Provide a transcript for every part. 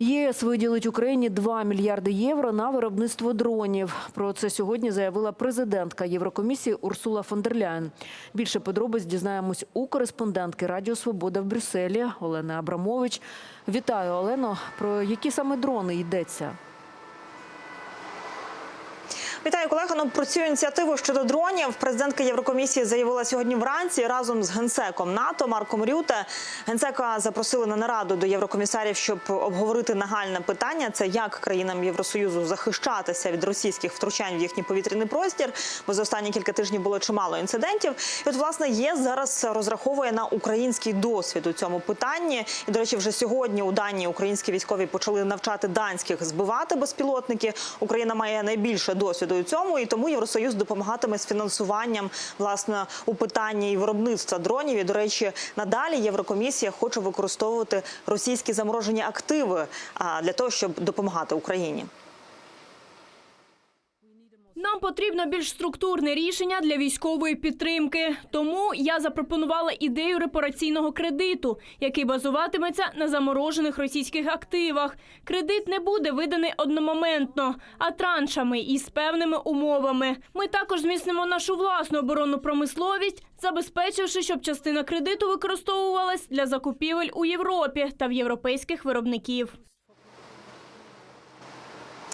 ЄС виділить Україні 2 мільярди євро на виробництво дронів. Про це сьогодні заявила президентка Єврокомісії Урсула фон дер Ляєн. Більше подробиць дізнаємось у кореспондентки Радіо Свобода в Брюсселі Олени Абрамович. Вітаю, Олено. Про які саме дрони йдеться? Вітаю колеги. Ну про цю ініціативу щодо дронів президентка Єврокомісії заявила сьогодні вранці разом з генсеком НАТО Марком Рюте. Генсека запросили на нараду до єврокомісарів, щоб обговорити нагальне питання. Це як країнам Євросоюзу захищатися від російських втручань в їхній повітряний простір. Бо за останні кілька тижнів було чимало інцидентів. І от власне ЄС зараз розраховує на український досвід у цьому питанні. І до речі, вже сьогодні у Данії українські військові почали навчати данських збивати безпілотники. Україна має найбільше досвіду у цьому, і тому Євросоюз допомагатиме з фінансуванням власне у питанні виробництва дронів. І до речі, надалі Єврокомісія хоче використовувати російські заморожені активи для того, щоб допомагати Україні. Нам потрібно більш структурне рішення для військової підтримки. Тому я запропонувала ідею репараційного кредиту, який базуватиметься на заморожених російських активах. Кредит не буде виданий одномоментно, а траншами і з певними умовами. Ми також зміцнимо нашу власну оборонну промисловість, забезпечивши, щоб частина кредиту використовувалась для закупівель у Європі та в європейських виробників.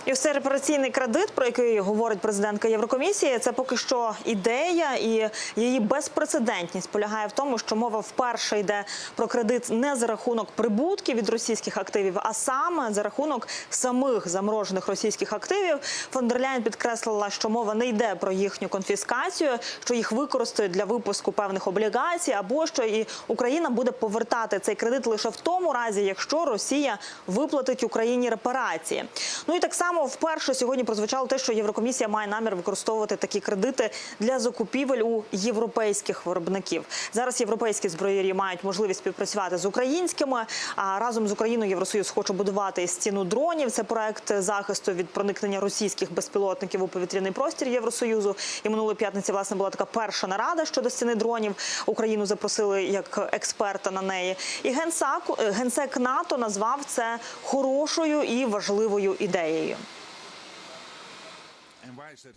І цей репараційний кредит, про який говорить президентка Єврокомісії, це поки що ідея, і її безпрецедентність полягає в тому, що мова вперше йде про кредит не за рахунок прибутків від російських активів, а саме за рахунок самих заморожених російських активів. Фон дер Ляєн підкреслила, що мова не йде про їхню конфіскацію, що їх використають для випуску певних облігацій, або що і Україна буде повертати цей кредит лише в тому разі, якщо Росія виплатить Україні репарації. Ну і так само вперше сьогодні прозвучало те, що Єврокомісія має намір використовувати такі кредити для закупівель у європейських виробників. Зараз європейські зброєрі мають можливість співпрацювати з українськими. А разом з Україною Євросоюз хоче будувати стіну дронів. Це проект захисту від проникнення російських безпілотників у повітряний простір Євросоюзу. І минулої п'ятниці власне була така перша нарада щодо стіни дронів. Україну запросили як експерта на неї. І генсак генсек НАТО назвав це хорошою і важливою ідеєю.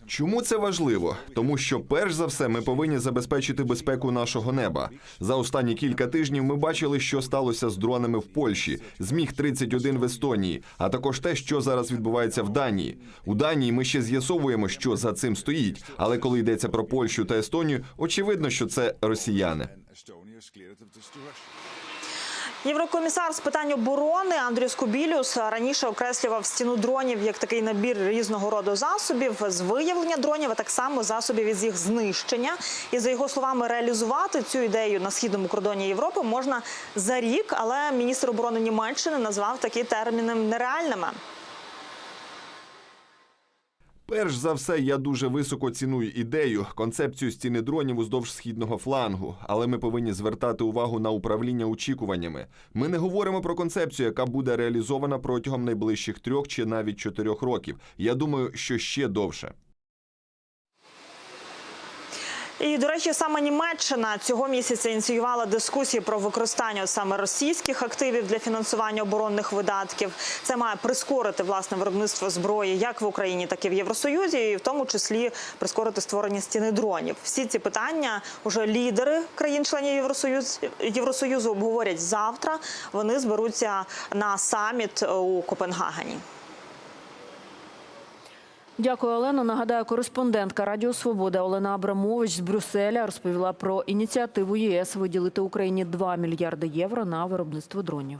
Чому це важливо? Тому що перш за все ми повинні забезпечити безпеку нашого неба. За останні кілька тижнів ми бачили, що сталося з дронами в Польщі, зміг 31 в Естонії, а також те, що зараз відбувається в Данії. У Данії ми ще з'ясовуємо, що за цим стоїть. Але коли йдеться про Польщу та Естонію, очевидно, що це росіяни. Єврокомісар з питань оборони Андрій Скубілюс раніше окреслював стіну дронів як такий набір різного роду засобів з виявлення дронів, а так само засобів із їх знищення. І за його словами, реалізувати цю ідею на східному кордоні Європи можна за рік, але міністр оборони Німеччини назвав такі терміни нереальними. Перш за все, я дуже високо ціную ідею, концепцію стіни дронів уздовж східного флангу, але ми повинні звертати увагу на управління очікуваннями. Ми не говоримо про концепцію, яка буде реалізована протягом найближчих трьох чи навіть чотирьох років. Я думаю, що ще довше. І до речі, саме Німеччина цього місяця ініціювала дискусії про використання саме російських активів для фінансування оборонних видатків. Це має прискорити власне виробництво зброї як в Україні, так і в Євросоюзі, і в тому числі прискорити створення стіни дронів. Всі ці питання вже лідери країн-членів Євросоюзу Євросоюзу обговорять завтра. Вони зберуться на саміт у Копенгагені. Дякую, Олено. Нагадаю, кореспондентка Радіо Свобода Олена Абрамович з Брюсселя розповіла про ініціативу ЄС виділити Україні 2 мільярди євро на виробництво дронів.